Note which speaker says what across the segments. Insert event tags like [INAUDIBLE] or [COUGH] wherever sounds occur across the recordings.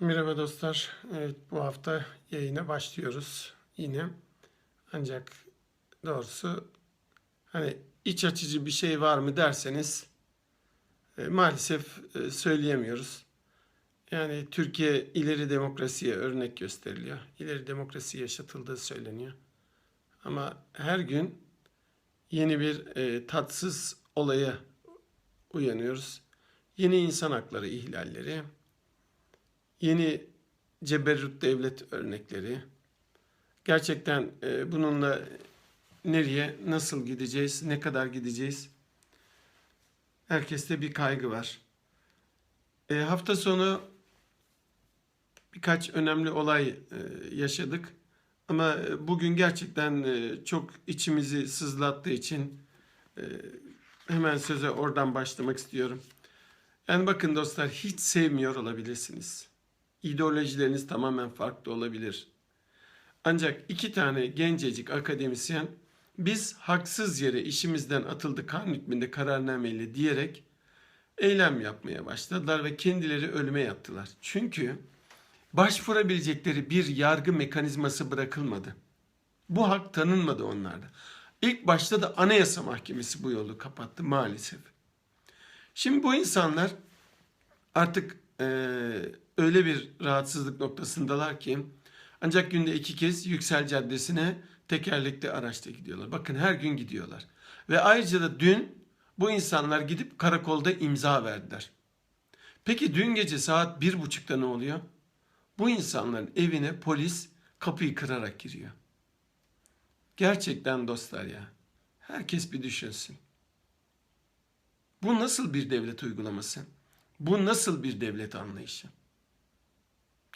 Speaker 1: Merhaba dostlar. Evet bu hafta yayına başlıyoruz yine. Ancak doğrusu hani iç açıcı bir şey var mı derseniz e, maalesef e, söyleyemiyoruz. Yani Türkiye ileri demokrasiye örnek gösteriliyor. İleri demokrasi yaşatıldığı söyleniyor. Ama her gün yeni bir e, tatsız olaya uyanıyoruz. Yeni insan hakları ihlalleri, yeni ceberrut devlet örnekleri. Gerçekten e, bununla nereye, nasıl gideceğiz, ne kadar gideceğiz? Herkeste bir kaygı var. E, hafta sonu birkaç önemli olay e, yaşadık. Ama e, bugün gerçekten e, çok içimizi sızlattığı için e, hemen söze oradan başlamak istiyorum. Yani bakın dostlar hiç sevmiyor olabilirsiniz. İdeolojileriniz tamamen farklı olabilir. Ancak iki tane gencecik akademisyen biz haksız yere işimizden atıldı kan hükmünde kararnameyle diyerek eylem yapmaya başladılar ve kendileri ölüme yattılar. Çünkü başvurabilecekleri bir yargı mekanizması bırakılmadı. Bu hak tanınmadı onlarda. İlk başta da Anayasa Mahkemesi bu yolu kapattı maalesef. Şimdi bu insanlar artık eee, öyle bir rahatsızlık noktasındalar ki ancak günde iki kez Yüksel Caddesi'ne tekerlekli araçta gidiyorlar. Bakın her gün gidiyorlar. Ve ayrıca da dün bu insanlar gidip karakolda imza verdiler. Peki dün gece saat bir buçukta ne oluyor? Bu insanların evine polis kapıyı kırarak giriyor. Gerçekten dostlar ya. Herkes bir düşünsün. Bu nasıl bir devlet uygulaması? Bu nasıl bir devlet anlayışı?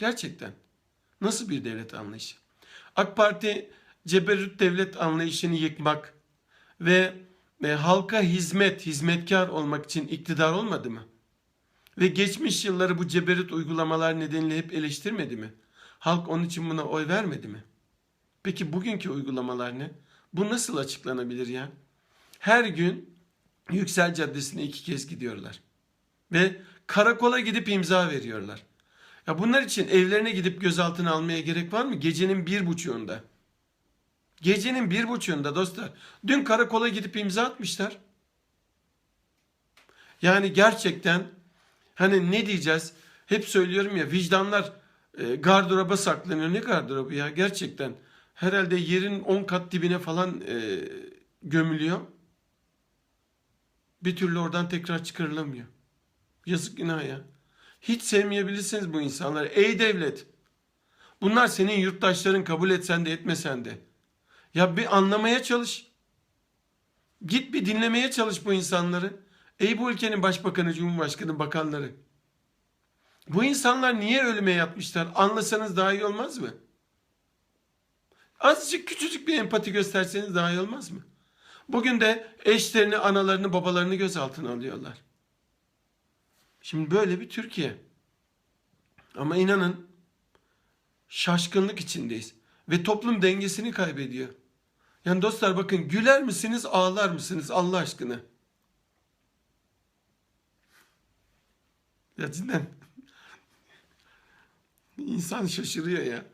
Speaker 1: Gerçekten nasıl bir devlet anlayışı? AK Parti ceberrut devlet anlayışını yıkmak ve, ve halka hizmet, hizmetkar olmak için iktidar olmadı mı? Ve geçmiş yılları bu ceberrut uygulamalar nedeniyle hep eleştirmedi mi? Halk onun için buna oy vermedi mi? Peki bugünkü uygulamalar ne? Bu nasıl açıklanabilir ya? Her gün Yüksel Caddesi'ne iki kez gidiyorlar. Ve karakola gidip imza veriyorlar. Ya bunlar için evlerine gidip gözaltına almaya gerek var mı? Gecenin bir buçuğunda. Gecenin bir buçuğunda dostlar. Dün karakola gidip imza atmışlar. Yani gerçekten hani ne diyeceğiz? Hep söylüyorum ya vicdanlar e, gardıroba saklanıyor. Ne gardırobu ya gerçekten. Herhalde yerin 10 kat dibine falan e, gömülüyor. Bir türlü oradan tekrar çıkarılamıyor. Yazık günah ya. Hiç sevmeyebilirsiniz bu insanları. Ey devlet. Bunlar senin yurttaşların kabul etsen de etmesen de. Ya bir anlamaya çalış. Git bir dinlemeye çalış bu insanları. Ey bu ülkenin başbakanı, cumhurbaşkanı, bakanları. Bu insanlar niye ölüme yatmışlar? Anlasanız daha iyi olmaz mı? Azıcık küçücük bir empati gösterseniz daha iyi olmaz mı? Bugün de eşlerini, analarını, babalarını gözaltına alıyorlar. Şimdi böyle bir Türkiye. Ama inanın şaşkınlık içindeyiz. Ve toplum dengesini kaybediyor. Yani dostlar bakın güler misiniz ağlar mısınız Allah aşkına? Ya cidden [LAUGHS] insan şaşırıyor ya.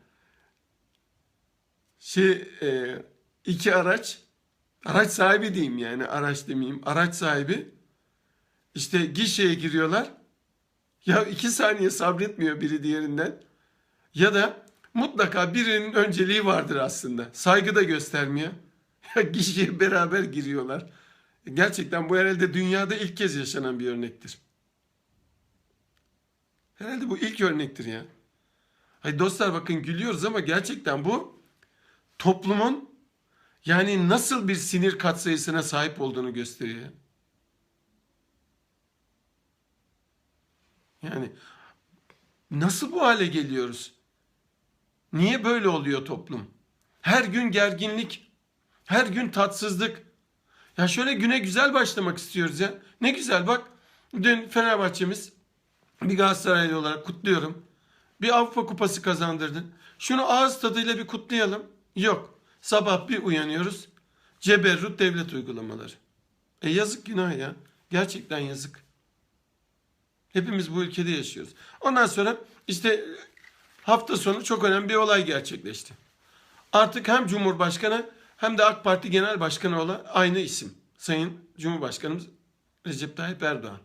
Speaker 1: Şey e, iki araç araç sahibi diyeyim yani araç demeyeyim araç sahibi işte gişeye giriyorlar. Ya iki saniye sabretmiyor biri diğerinden. Ya da mutlaka birinin önceliği vardır aslında. Saygı da göstermiyor. [LAUGHS] Ya gişeye beraber giriyorlar. Gerçekten bu herhalde dünyada ilk kez yaşanan bir örnektir. Herhalde bu ilk örnektir ya. Hay dostlar bakın gülüyoruz ama gerçekten bu toplumun yani nasıl bir sinir katsayısına sahip olduğunu gösteriyor. Yani nasıl bu hale geliyoruz? Niye böyle oluyor toplum? Her gün gerginlik, her gün tatsızlık. Ya şöyle güne güzel başlamak istiyoruz ya. Ne güzel bak. Dün Fenerbahçe'miz bir Galatasaraylı olarak kutluyorum. Bir Avrupa Kupası kazandırdı. Şunu ağız tadıyla bir kutlayalım. Yok. Sabah bir uyanıyoruz. Ceberrut devlet uygulamaları. E yazık günah ya. Gerçekten yazık. Hepimiz bu ülkede yaşıyoruz. Ondan sonra işte hafta sonu çok önemli bir olay gerçekleşti. Artık hem Cumhurbaşkanı hem de AK Parti Genel Başkanı olan aynı isim. Sayın Cumhurbaşkanımız Recep Tayyip Erdoğan.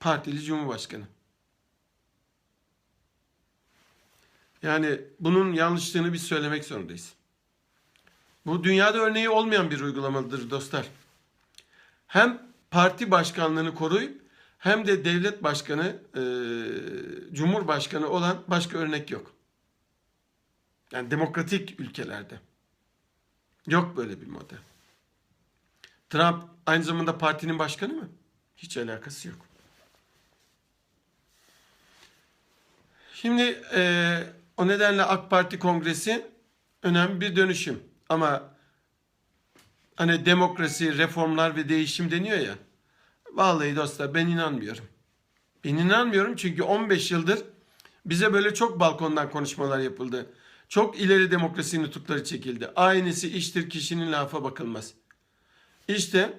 Speaker 1: Partili Cumhurbaşkanı. Yani bunun yanlışlığını biz söylemek zorundayız. Bu dünyada örneği olmayan bir uygulamadır dostlar. Hem parti başkanlığını koruyup hem de devlet başkanı, e, cumhurbaşkanı olan başka örnek yok. Yani demokratik ülkelerde. Yok böyle bir model. Trump aynı zamanda partinin başkanı mı? Hiç alakası yok. Şimdi e, o nedenle AK Parti Kongresi önemli bir dönüşüm. Ama hani demokrasi, reformlar ve değişim deniyor ya. Vallahi dostlar ben inanmıyorum. Ben inanmıyorum çünkü 15 yıldır bize böyle çok balkondan konuşmalar yapıldı. Çok ileri demokrasi nutukları çekildi. Aynısı iştir kişinin lafa bakılmaz. İşte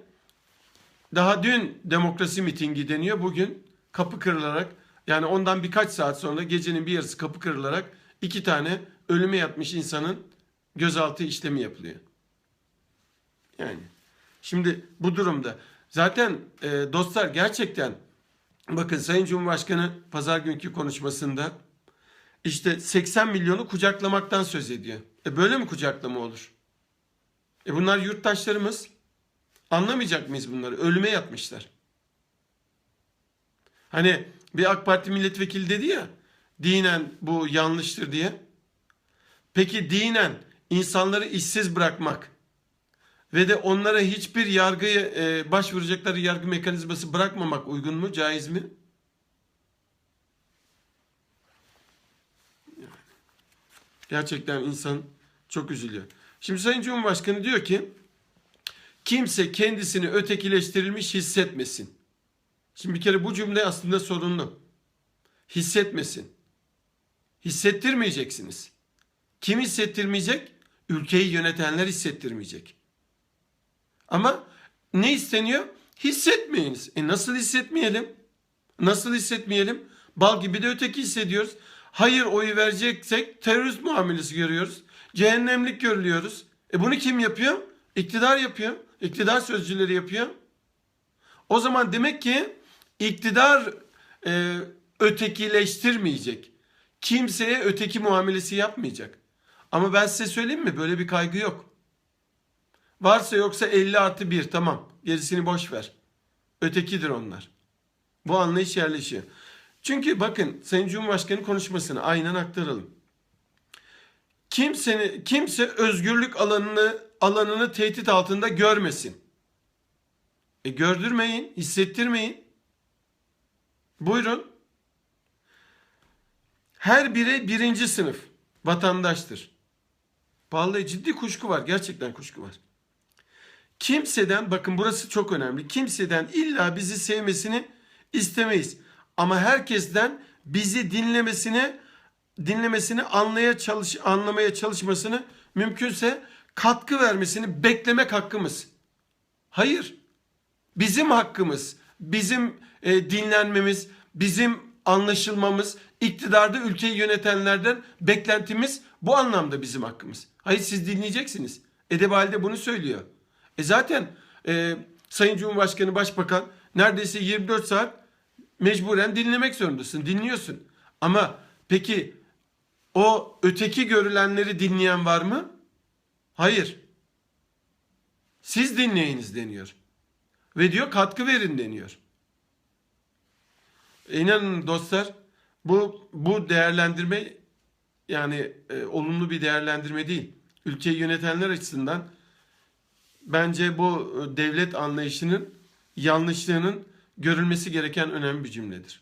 Speaker 1: daha dün demokrasi mitingi deniyor. Bugün kapı kırılarak yani ondan birkaç saat sonra gecenin bir yarısı kapı kırılarak iki tane ölüme yatmış insanın gözaltı işlemi yapılıyor. Yani şimdi bu durumda zaten e, dostlar gerçekten bakın Sayın Cumhurbaşkanı pazar günkü konuşmasında işte 80 milyonu kucaklamaktan söz ediyor. E böyle mi kucaklama olur? E bunlar yurttaşlarımız. Anlamayacak mıyız bunları? Ölüme yatmışlar. Hani bir AK Parti milletvekili dedi ya dinen bu yanlıştır diye. Peki dinen insanları işsiz bırakmak ve de onlara hiçbir yargıya e, başvuracakları yargı mekanizması bırakmamak uygun mu, caiz mi? Gerçekten insan çok üzülüyor. Şimdi Sayın Cumhurbaşkanı diyor ki kimse kendisini ötekileştirilmiş hissetmesin. Şimdi bir kere bu cümle aslında sorunlu. Hissetmesin. Hissettirmeyeceksiniz. Kim hissettirmeyecek? Ülkeyi yönetenler hissettirmeyecek. Ama ne isteniyor? Hissetmeyiniz. E nasıl hissetmeyelim? Nasıl hissetmeyelim? Bal gibi de öteki hissediyoruz. Hayır oyu vereceksek terörist muamelesi görüyoruz. Cehennemlik görülüyoruz. E bunu kim yapıyor? İktidar yapıyor. İktidar sözcüleri yapıyor. O zaman demek ki iktidar e, ötekileştirmeyecek. Kimseye öteki muamelesi yapmayacak. Ama ben size söyleyeyim mi? Böyle bir kaygı yok. Varsa yoksa 50 artı 1 tamam. Gerisini boş ver. Ötekidir onlar. Bu anlayış yerleşiyor. Çünkü bakın Sayın Cumhurbaşkanı konuşmasını aynen aktaralım. Kimse, kimse özgürlük alanını alanını tehdit altında görmesin. E gördürmeyin, hissettirmeyin. Buyurun. Her biri birinci sınıf vatandaştır. Vallahi ciddi kuşku var. Gerçekten kuşku var. Kimseden bakın burası çok önemli. Kimseden illa bizi sevmesini istemeyiz. Ama herkesten bizi dinlemesini dinlemesini anlaya çalış anlamaya çalışmasını mümkünse katkı vermesini beklemek hakkımız. Hayır. Bizim hakkımız, bizim e, dinlenmemiz, bizim anlaşılmamız, iktidarda ülkeyi yönetenlerden beklentimiz bu anlamda bizim hakkımız. Hayır siz dinleyeceksiniz. Edebali'de bunu söylüyor. E zaten e, Sayın Cumhurbaşkanı Başbakan neredeyse 24 saat mecburen dinlemek zorundasın. Dinliyorsun. Ama peki o öteki görülenleri dinleyen var mı? Hayır. Siz dinleyiniz deniyor. Ve diyor katkı verin deniyor. E inanın dostlar bu bu değerlendirme yani e, olumlu bir değerlendirme değil. Ülkeyi yönetenler açısından bence bu e, devlet anlayışının yanlışlığının görülmesi gereken önemli bir cümledir.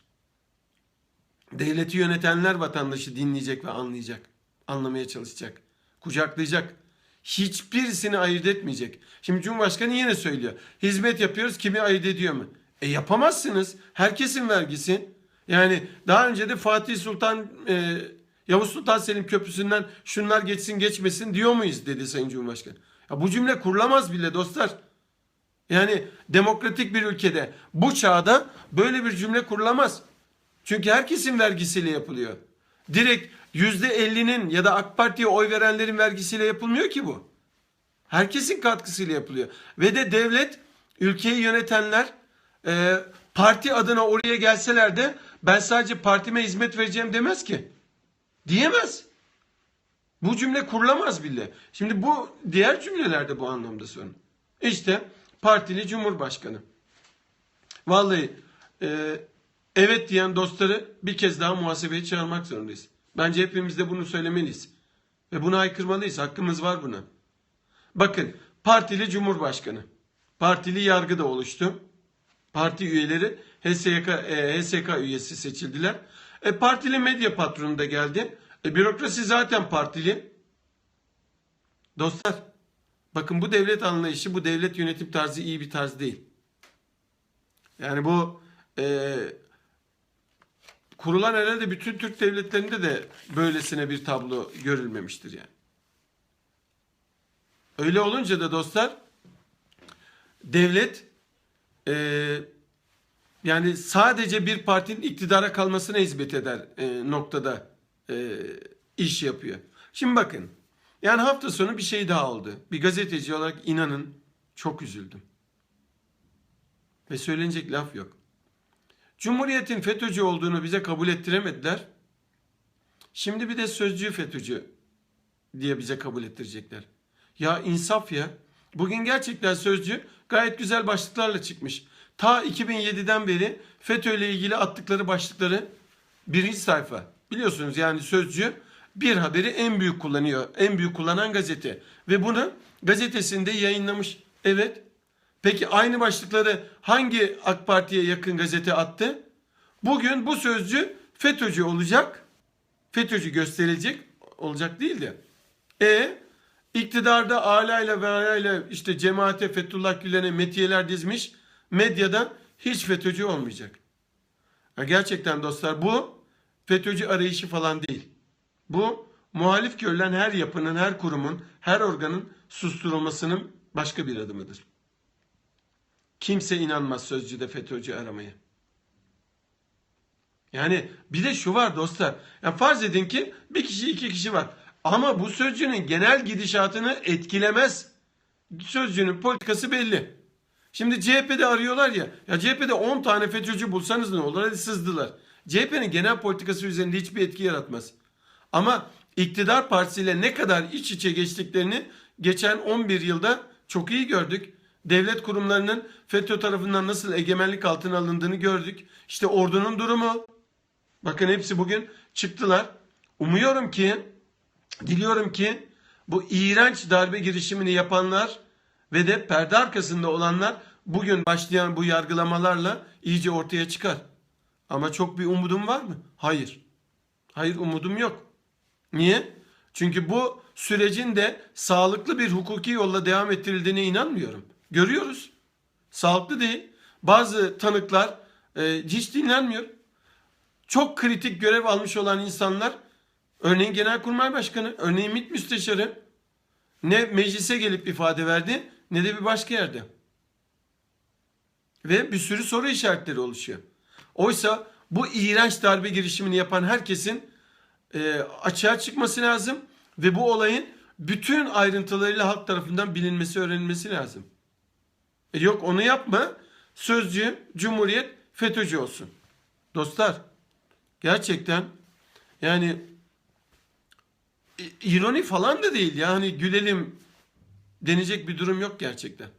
Speaker 1: Devleti yönetenler vatandaşı dinleyecek ve anlayacak. Anlamaya çalışacak. Kucaklayacak. Hiçbirisini ayırt etmeyecek. Şimdi Cumhurbaşkanı yine söylüyor. Hizmet yapıyoruz kimi ayırt ediyor mu? E yapamazsınız. Herkesin vergisi. Yani daha önce de Fatih Sultan e, Yavuz Sultan Selim Köprüsü'nden şunlar geçsin geçmesin diyor muyuz dedi Sayın Cumhurbaşkanı. Ya bu cümle kurulamaz bile dostlar. Yani demokratik bir ülkede bu çağda böyle bir cümle kurulamaz. Çünkü herkesin vergisiyle yapılıyor. Direkt yüzde 50'nin ya da AK Parti'ye oy verenlerin vergisiyle yapılmıyor ki bu. Herkesin katkısıyla yapılıyor. Ve de devlet, ülkeyi yönetenler e, parti adına oraya gelseler de ben sadece partime hizmet vereceğim demez ki. Diyemez. Bu cümle kurulamaz bile. Şimdi bu diğer cümlelerde bu anlamda sorun. İşte partili cumhurbaşkanı. Vallahi e, evet diyen dostları bir kez daha muhasebeye çağırmak zorundayız. Bence hepimiz de bunu söylemeliyiz. Ve buna aykırmalıyız. Hakkımız var buna. Bakın partili cumhurbaşkanı. Partili yargı da oluştu. Parti üyeleri HSK, e, HSK üyesi seçildiler. E, partili medya patronu da geldi. E, bürokrasi zaten partili. Dostlar bakın bu devlet anlayışı, bu devlet yönetim tarzı iyi bir tarz değil. Yani bu e, kurulan herhalde bütün Türk devletlerinde de böylesine bir tablo görülmemiştir yani. Öyle olunca da dostlar devlet e, yani sadece bir partinin iktidara kalmasına hizmet eder e, noktada e, iş yapıyor. Şimdi bakın yani hafta sonu bir şey daha oldu. Bir gazeteci olarak inanın çok üzüldüm. Ve söylenecek laf yok. Cumhuriyetin FETÖ'cü olduğunu bize kabul ettiremediler. Şimdi bir de sözcü FETÖ'cü diye bize kabul ettirecekler. Ya insaf ya. Bugün gerçekten sözcü gayet güzel başlıklarla çıkmış. Ta 2007'den beri FETÖ ile ilgili attıkları başlıkları birinci sayfa. Biliyorsunuz yani sözcü bir haberi en büyük kullanıyor. En büyük kullanan gazete. Ve bunu gazetesinde yayınlamış. Evet. Peki aynı başlıkları hangi AK Parti'ye yakın gazete attı? Bugün bu sözcü FETÖ'cü olacak. FETÖ'cü gösterilecek. Olacak değil de. E iktidarda alayla ve alayla işte cemaate Fethullah Gülen'e metiyeler dizmiş. Medyada hiç FETÖ'cü olmayacak. Ya gerçekten dostlar bu FETÖ'cü arayışı falan değil. Bu muhalif görülen her yapının, her kurumun, her organın susturulmasının başka bir adımıdır. Kimse inanmaz sözcüde FETÖ'cü aramaya. Yani bir de şu var dostlar. Ya farz edin ki bir kişi iki kişi var. Ama bu sözcünün genel gidişatını etkilemez. Sözcünün politikası belli. Şimdi CHP'de arıyorlar ya. Ya CHP'de 10 tane FETÖ'cü bulsanız ne olur? Hadi sızdılar. CHP'nin genel politikası üzerinde hiçbir etki yaratmaz. Ama iktidar partisiyle ne kadar iç içe geçtiklerini geçen 11 yılda çok iyi gördük. Devlet kurumlarının FETÖ tarafından nasıl egemenlik altına alındığını gördük. İşte ordunun durumu. Bakın hepsi bugün çıktılar. Umuyorum ki, diliyorum ki bu iğrenç darbe girişimini yapanlar ve de perde arkasında olanlar bugün başlayan bu yargılamalarla iyice ortaya çıkar. Ama çok bir umudum var mı? Hayır. Hayır umudum yok. Niye? Çünkü bu sürecin de sağlıklı bir hukuki yolla devam ettirildiğine inanmıyorum. Görüyoruz. Sağlıklı değil. Bazı tanıklar e, hiç dinlenmiyor. Çok kritik görev almış olan insanlar örneğin Genelkurmay Başkanı, örneğin MİT Müsteşarı ne meclise gelip ifade verdi ne de bir başka yerde. Ve bir sürü soru işaretleri oluşuyor. Oysa bu iğrenç darbe girişimini yapan herkesin e, açığa çıkması lazım ve bu olayın bütün ayrıntılarıyla halk tarafından bilinmesi, öğrenilmesi lazım. E yok onu yapma. Sözcü, Cumhuriyet, FETÖ'cü olsun. Dostlar, gerçekten yani ironi falan da değil. Yani gülelim denecek bir durum yok gerçekten.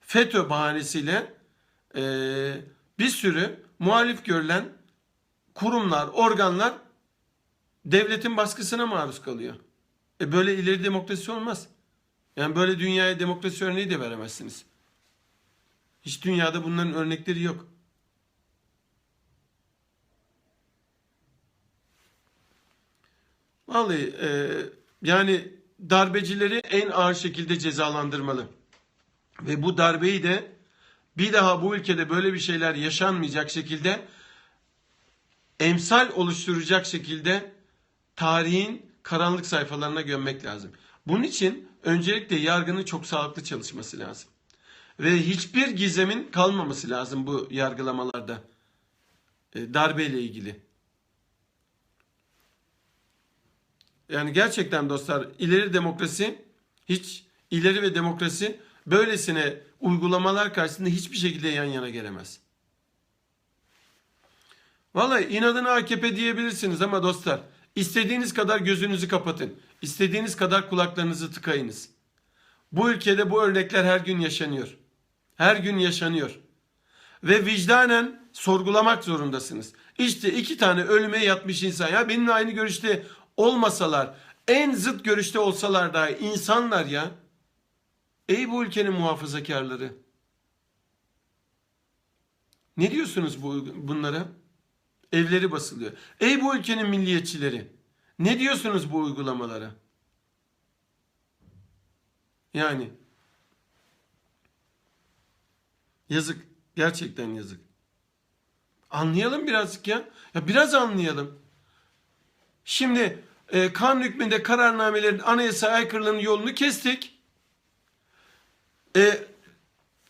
Speaker 1: FETÖ bahanesiyle e, bir sürü muhalif görülen kurumlar, organlar devletin baskısına maruz kalıyor. E böyle ileri demokrasi olmaz. Yani böyle dünyaya demokrasi örneği de veremezsiniz. Hiç dünyada bunların örnekleri yok. Vallahi e, yani darbecileri en ağır şekilde cezalandırmalı. Ve bu darbeyi de bir daha bu ülkede böyle bir şeyler yaşanmayacak şekilde emsal oluşturacak şekilde tarihin karanlık sayfalarına gömmek lazım. Bunun için öncelikle yargının çok sağlıklı çalışması lazım. Ve hiçbir gizemin kalmaması lazım bu yargılamalarda. E, darbeyle ilgili. Yani gerçekten dostlar ileri demokrasi hiç ileri ve demokrasi böylesine uygulamalar karşısında hiçbir şekilde yan yana gelemez. Vallahi inadına AKP diyebilirsiniz ama dostlar istediğiniz kadar gözünüzü kapatın. istediğiniz kadar kulaklarınızı tıkayınız. Bu ülkede bu örnekler her gün yaşanıyor. Her gün yaşanıyor. Ve vicdanen sorgulamak zorundasınız. İşte iki tane ölüme yatmış insan. Ya benimle aynı görüşte olmasalar, en zıt görüşte olsalar dahi insanlar ya. Ey bu ülkenin muhafazakarları. Ne diyorsunuz bu bunlara? Evleri basılıyor. Ey bu ülkenin milliyetçileri. Ne diyorsunuz bu uygulamalara? Yani yazık. Gerçekten yazık. Anlayalım birazcık ya. Ya biraz anlayalım. Şimdi e, kanun hükmünde kararnamelerin anayasa aykırılığının yolunu kestik. E,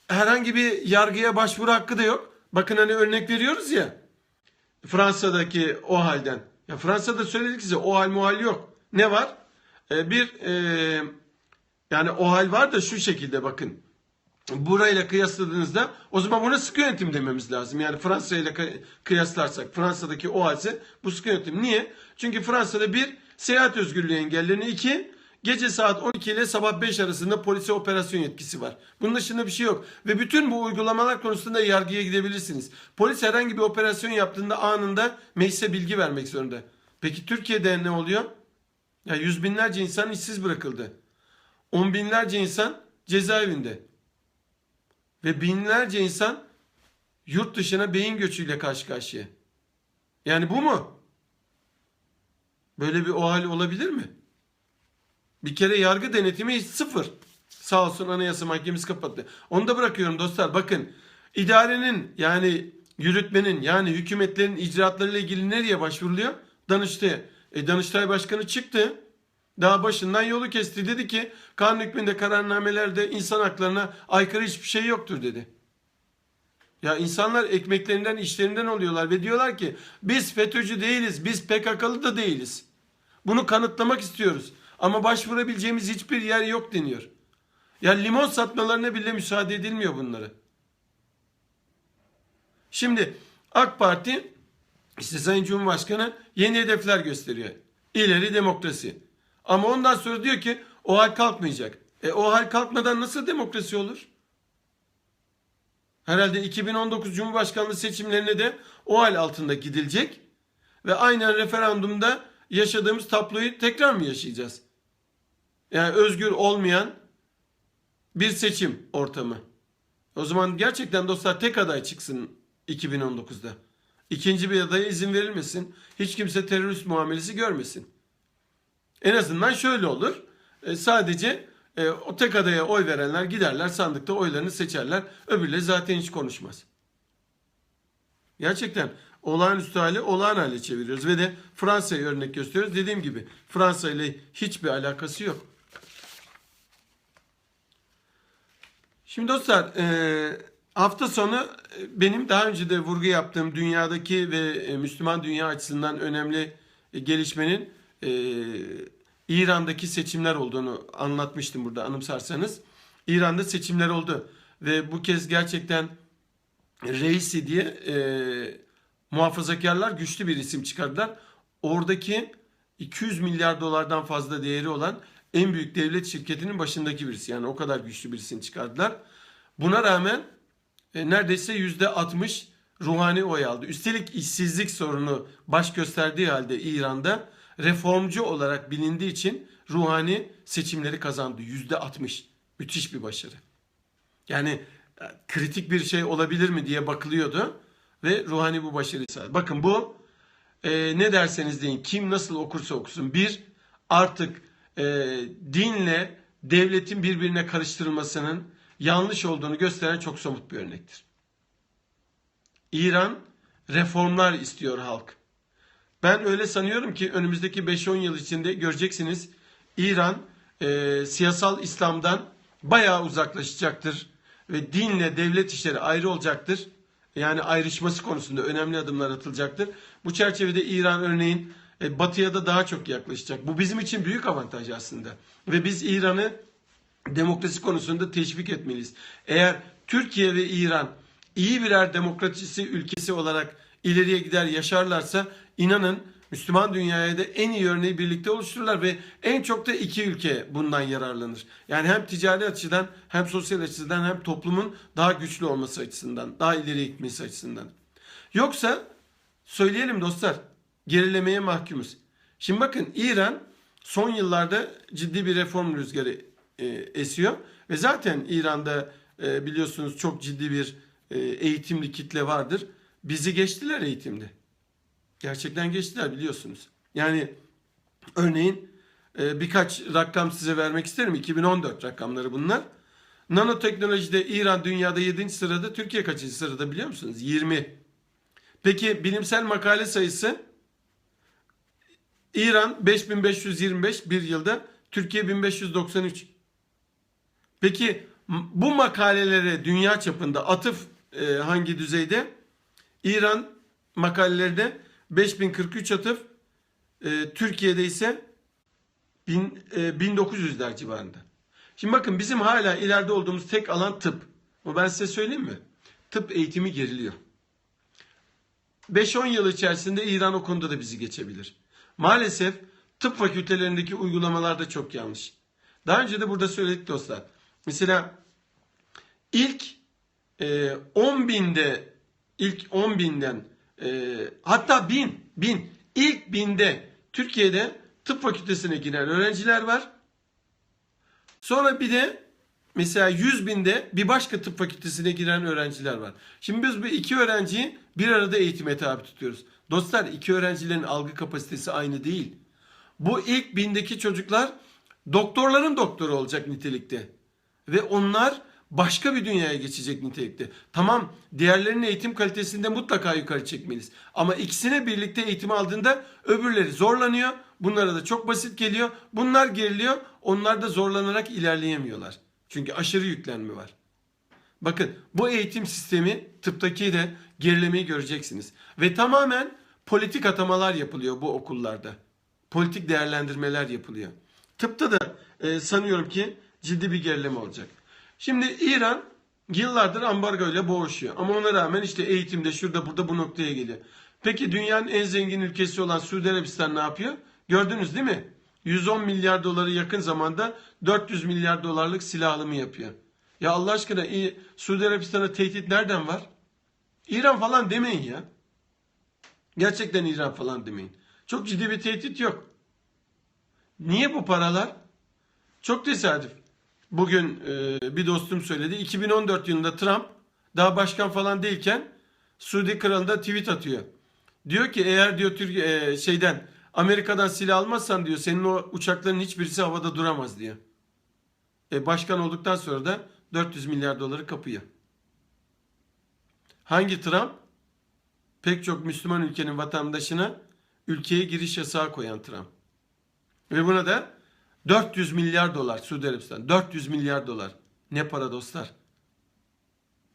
Speaker 1: herhangi bir yargıya başvuru hakkı da yok. Bakın hani örnek veriyoruz ya. Fransa'daki o halden. Ya Fransa'da söyledik size o hal muhal yok. Ne var? E, bir e, yani o hal var da şu şekilde bakın. Burayla kıyasladığınızda o zaman buna sıkı yönetim dememiz lazım. Yani Fransa ile kıyaslarsak Fransa'daki o halse bu sıkı yönetim. Niye? Çünkü Fransa'da bir seyahat özgürlüğü engelleniyor. iki gece saat 12 ile sabah 5 arasında polise operasyon yetkisi var. Bunun dışında bir şey yok. Ve bütün bu uygulamalar konusunda yargıya gidebilirsiniz. Polis herhangi bir operasyon yaptığında anında meclise bilgi vermek zorunda. Peki Türkiye'de ne oluyor? Ya yüz binlerce insan işsiz bırakıldı. On binlerce insan cezaevinde. Ve binlerce insan yurt dışına beyin göçüyle karşı karşıya. Yani bu mu? Böyle bir o hal olabilir mi? Bir kere yargı denetimi sıfır. Sağ olsun Anayasa Mahkemesi kapattı. Onu da bırakıyorum dostlar. Bakın idarenin yani yürütmenin yani hükümetlerin icraatlarıyla ilgili nereye başvuruluyor? Danıştay. E, Danıştay Başkanı çıktı. Daha başından yolu kesti. Dedi ki kanun hükmünde kararnamelerde insan haklarına aykırı hiçbir şey yoktur dedi. Ya insanlar ekmeklerinden işlerinden oluyorlar ve diyorlar ki biz FETÖ'cü değiliz, biz PKK'lı da değiliz. Bunu kanıtlamak istiyoruz. Ama başvurabileceğimiz hiçbir yer yok deniyor. Ya limon satmalarına bile müsaade edilmiyor bunları. Şimdi AK Parti işte Sayın Cumhurbaşkanı yeni hedefler gösteriyor. İleri demokrasi. Ama ondan sonra diyor ki o hal kalkmayacak. E o hal kalkmadan nasıl demokrasi olur? Herhalde 2019 Cumhurbaşkanlığı seçimlerine de o hal altında gidilecek. Ve aynen referandumda yaşadığımız tabloyu tekrar mı yaşayacağız? Yani özgür olmayan bir seçim ortamı. O zaman gerçekten dostlar tek aday çıksın 2019'da. İkinci bir adaya izin verilmesin. Hiç kimse terörist muamelesi görmesin. En azından şöyle olur. E, sadece e, o tek adaya oy verenler giderler sandıkta oylarını seçerler. Öbürleri zaten hiç konuşmaz. Gerçekten olağanüstü hali olağan hale çeviriyoruz. Ve de Fransa'yı örnek gösteriyoruz. Dediğim gibi Fransa ile hiçbir alakası yok. Şimdi dostlar e, hafta sonu e, benim daha önce de vurgu yaptığım dünyadaki ve e, Müslüman dünya açısından önemli gelişmenin İran'daki seçimler olduğunu anlatmıştım burada anımsarsanız. İran'da seçimler oldu ve bu kez gerçekten Reisi diye e, muhafazakarlar güçlü bir isim çıkardılar. Oradaki 200 milyar dolardan fazla değeri olan en büyük devlet şirketinin başındaki birisi. Yani o kadar güçlü birisini çıkardılar. Buna rağmen e, neredeyse yüzde 60 ruhani oy aldı. Üstelik işsizlik sorunu baş gösterdiği halde İran'da reformcu olarak bilindiği için ruhani seçimleri kazandı. Yüzde 60. Müthiş bir başarı. Yani e, kritik bir şey olabilir mi diye bakılıyordu ve ruhani bu başarıyı sağladı. Bakın bu e, ne derseniz deyin kim nasıl okursa okusun bir artık e, dinle devletin birbirine karıştırılmasının yanlış olduğunu gösteren çok somut bir örnektir. İran reformlar istiyor halk. Ben öyle sanıyorum ki önümüzdeki 5-10 yıl içinde göreceksiniz İran e, siyasal İslam'dan bayağı uzaklaşacaktır ve dinle devlet işleri ayrı olacaktır. Yani ayrışması konusunda önemli adımlar atılacaktır. Bu çerçevede İran örneğin e, batıya da daha çok yaklaşacak. Bu bizim için büyük avantaj aslında. Ve biz İran'ı demokrasi konusunda teşvik etmeliyiz. Eğer Türkiye ve İran iyi birer demokrasi ülkesi olarak ileriye gider yaşarlarsa inanın Müslüman dünyaya da en iyi örneği birlikte oluştururlar ve en çok da iki ülke bundan yararlanır. Yani hem ticari açıdan hem sosyal açıdan hem toplumun daha güçlü olması açısından, daha ileri gitmesi açısından. Yoksa söyleyelim dostlar gerilemeye mahkumuz. Şimdi bakın İran son yıllarda ciddi bir reform rüzgarı e, esiyor ve zaten İran'da e, biliyorsunuz çok ciddi bir e, eğitimli kitle vardır. Bizi geçtiler eğitimde. Gerçekten geçtiler biliyorsunuz. Yani örneğin e, birkaç rakam size vermek isterim. 2014 rakamları bunlar. Nanoteknolojide İran dünyada 7. sırada, Türkiye kaçıncı sırada biliyor musunuz? 20. Peki bilimsel makale sayısı İran 5525 bir yılda, Türkiye 1593. Peki bu makalelere dünya çapında atıf e, hangi düzeyde? İran makalelerinde 5043 atıf, e, Türkiye'de ise bin, e, 1900'ler civarında. Şimdi bakın bizim hala ileride olduğumuz tek alan tıp. Ama ben size söyleyeyim mi? Tıp eğitimi geriliyor. 5-10 yıl içerisinde İran o konuda da bizi geçebilir. Maalesef tıp fakültelerindeki uygulamalar da çok yanlış. Daha önce de burada söyledik dostlar. Mesela ilk e, 10 binde ilk 10 binden e, hatta bin bin ilk binde Türkiye'de tıp fakültesine giren öğrenciler var. Sonra bir de mesela 100 binde bir başka tıp fakültesine giren öğrenciler var. Şimdi biz bu iki öğrenciyi bir arada eğitime tabi tutuyoruz. Dostlar iki öğrencilerin algı kapasitesi aynı değil. Bu ilk bindeki çocuklar doktorların doktoru olacak nitelikte. Ve onlar başka bir dünyaya geçecek nitelikte. Tamam diğerlerinin eğitim kalitesinde mutlaka yukarı çekmeliyiz. Ama ikisine birlikte eğitim aldığında öbürleri zorlanıyor. Bunlara da çok basit geliyor. Bunlar geriliyor. Onlar da zorlanarak ilerleyemiyorlar. Çünkü aşırı yüklenme var. Bakın bu eğitim sistemi tıptaki de gerilemeyi göreceksiniz. Ve tamamen politik atamalar yapılıyor bu okullarda. Politik değerlendirmeler yapılıyor. Tıpta da e, sanıyorum ki ciddi bir gerileme olacak. Şimdi İran yıllardır ambargo ile boğuşuyor. Ama ona rağmen işte eğitimde şurada burada bu noktaya geliyor. Peki dünyanın en zengin ülkesi olan Suudi Arabistan ne yapıyor? Gördünüz değil mi? 110 milyar doları yakın zamanda 400 milyar dolarlık silah alımı yapıyor. Ya Allah aşkına Suudi Arabistan'a tehdit nereden var? İran falan demeyin ya. Gerçekten İran falan demeyin. Çok ciddi bir tehdit yok. Niye bu paralar? Çok tesadüf. Bugün e, bir dostum söyledi. 2014 yılında Trump daha başkan falan değilken Suudi kralında tweet atıyor. Diyor ki eğer diyor Türkiye e, şeyden Amerika'dan silah almazsan diyor senin o uçakların hiçbirisi havada duramaz diyor. E, başkan olduktan sonra da 400 milyar doları kapıyor. Hangi Trump? Pek çok Müslüman ülkenin vatandaşına ülkeye giriş yasağı koyan Trump. Ve buna da 400 milyar dolar Suudi Arabistan. 400 milyar dolar. Ne para dostlar?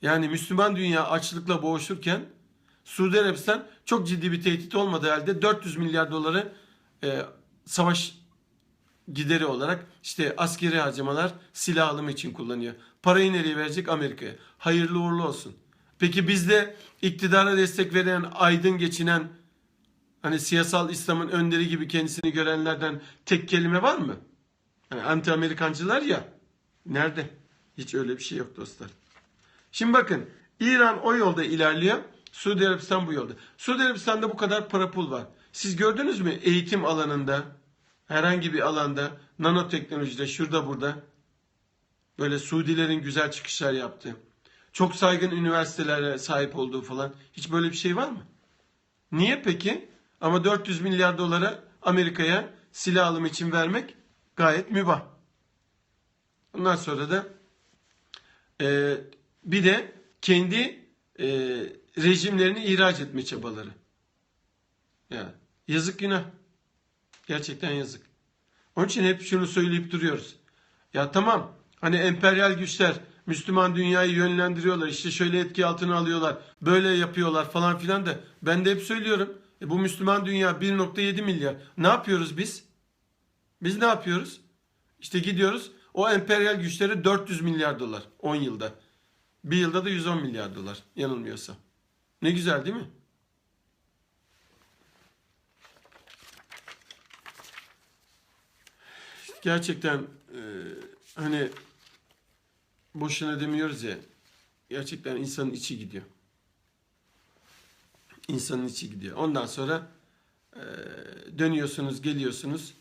Speaker 1: Yani Müslüman dünya açlıkla boğuşurken Suudi Arabistan çok ciddi bir tehdit olmadığı halde 400 milyar doları e, savaş gideri olarak işte askeri harcamalar silah alımı için kullanıyor. Parayı nereye verecek? Amerika'ya. Hayırlı uğurlu olsun. Peki bizde iktidara destek veren, aydın geçinen hani siyasal İslam'ın önderi gibi kendisini görenlerden tek kelime var mı? Hani anti Amerikancılar ya. Nerede? Hiç öyle bir şey yok dostlar. Şimdi bakın İran o yolda ilerliyor. Suudi Arabistan bu yolda. Suudi Arabistan'da bu kadar para pul var. Siz gördünüz mü eğitim alanında herhangi bir alanda nanoteknolojide şurada burada böyle Suudilerin güzel çıkışlar yaptığı çok saygın üniversitelere sahip olduğu falan hiç böyle bir şey var mı? Niye peki? Ama 400 milyar dolara Amerika'ya silah alımı için vermek gayet mübah. Ondan sonra da e, bir de kendi e, rejimlerini ihraç etme çabaları. Ya yazık günah. Gerçekten yazık. Onun için hep şunu söyleyip duruyoruz. Ya tamam hani emperyal güçler Müslüman dünyayı yönlendiriyorlar. işte şöyle etki altına alıyorlar. Böyle yapıyorlar falan filan da ben de hep söylüyorum. E bu Müslüman dünya 1.7 milyar. Ne yapıyoruz biz? Biz ne yapıyoruz? İşte gidiyoruz o emperyal güçlere 400 milyar dolar 10 yılda. Bir yılda da 110 milyar dolar yanılmıyorsam. Ne güzel değil mi? Gerçekten e, hani boşuna demiyoruz ya. Gerçekten insanın içi gidiyor. İnsanın içi gidiyor. Ondan sonra e, dönüyorsunuz, geliyorsunuz.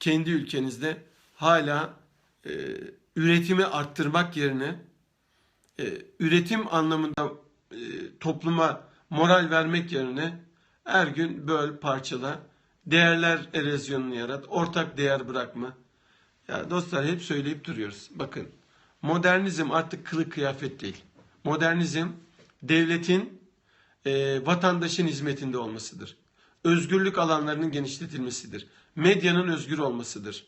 Speaker 1: Kendi ülkenizde hala e, üretimi arttırmak yerine e, üretim anlamında topluma moral vermek yerine her gün böl, parçala, değerler erozyonunu yarat, ortak değer bırakma. Ya dostlar hep söyleyip duruyoruz. Bakın modernizm artık kılık kıyafet değil. Modernizm devletin e, vatandaşın hizmetinde olmasıdır. Özgürlük alanlarının genişletilmesidir. Medyanın özgür olmasıdır.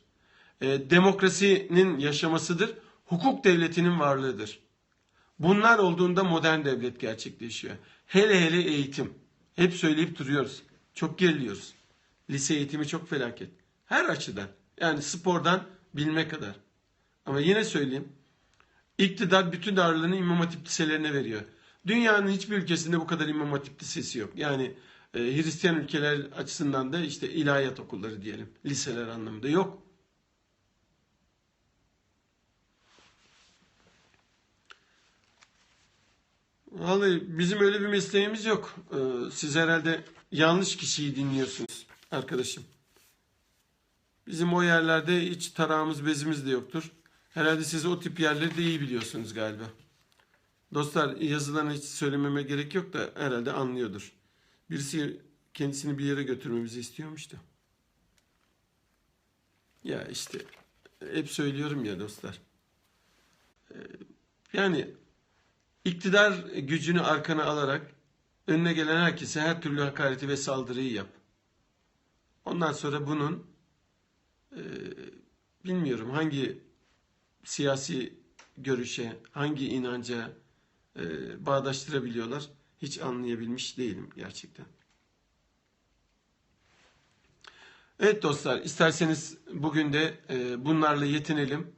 Speaker 1: E, demokrasinin yaşamasıdır. Hukuk devletinin varlığıdır. Bunlar olduğunda modern devlet gerçekleşiyor. Hele hele eğitim. Hep söyleyip duruyoruz. Çok geriliyoruz. Lise eğitimi çok felaket. Her açıdan. Yani spordan bilme kadar. Ama yine söyleyeyim. İktidar bütün ağırlığını İmam Hatip liselerine veriyor. Dünyanın hiçbir ülkesinde bu kadar İmam Hatip lisesi yok. Yani e, Hristiyan ülkeler açısından da işte ilahiyat okulları diyelim. Liseler anlamında yok. Vallahi bizim öyle bir mesleğimiz yok. Ee, siz herhalde yanlış kişiyi dinliyorsunuz arkadaşım. Bizim o yerlerde hiç tarağımız bezimiz de yoktur. Herhalde siz o tip yerleri de iyi biliyorsunuz galiba. Dostlar yazılarını hiç söylememe gerek yok da herhalde anlıyordur. Birisi kendisini bir yere götürmemizi istiyormuş da. Ya işte hep söylüyorum ya dostlar. Ee, Yani iktidar gücünü arkana alarak önüne gelen herkese her türlü hakareti ve saldırıyı yap. Ondan sonra bunun e, bilmiyorum hangi siyasi görüşe, hangi inanca e, bağdaştırabiliyorlar hiç anlayabilmiş değilim gerçekten. Evet dostlar, isterseniz bugün de e, bunlarla yetinelim.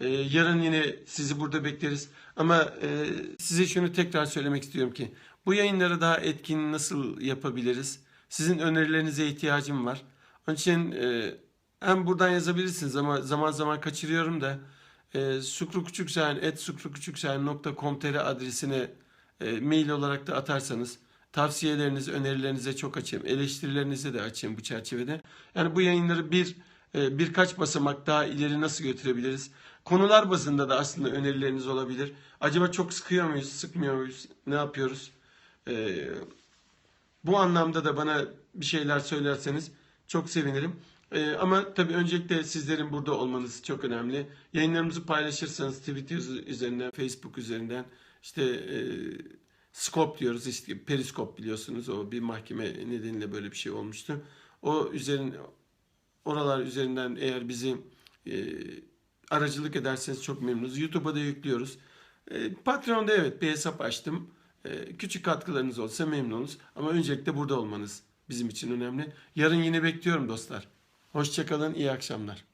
Speaker 1: E, yarın yine sizi burada bekleriz. Ama e, size şunu tekrar söylemek istiyorum ki bu yayınları daha etkin nasıl yapabiliriz? Sizin önerilerinize ihtiyacım var. Onun için e, hem buradan yazabilirsiniz ama zaman zaman kaçırıyorum da e, sukrukuçuksayan.com.tr adresine e, mail olarak da atarsanız tavsiyeleriniz, önerilerinize çok açayım. Eleştirilerinizi de açayım bu çerçevede. Yani bu yayınları bir e, birkaç basamak daha ileri nasıl götürebiliriz? Konular bazında da aslında önerileriniz olabilir. Acaba çok sıkıyor muyuz, sıkmıyor muyuz? Ne yapıyoruz? E, bu anlamda da bana bir şeyler söylerseniz çok sevinirim. E, ama tabii öncelikle sizlerin burada olmanız çok önemli. Yayınlarımızı paylaşırsanız Twitter üzerinden, Facebook üzerinden işte e, Skop diyoruz işte periskop biliyorsunuz o bir mahkeme nedeniyle böyle bir şey olmuştu. O üzerin oralar üzerinden eğer bizi e, aracılık ederseniz çok memnunuz. YouTube'a da yüklüyoruz. E, Patreon'da evet bir hesap açtım. E, küçük katkılarınız olsa memnunuz. Ama öncelikle burada olmanız bizim için önemli. Yarın yine bekliyorum dostlar. Hoşçakalın, iyi akşamlar.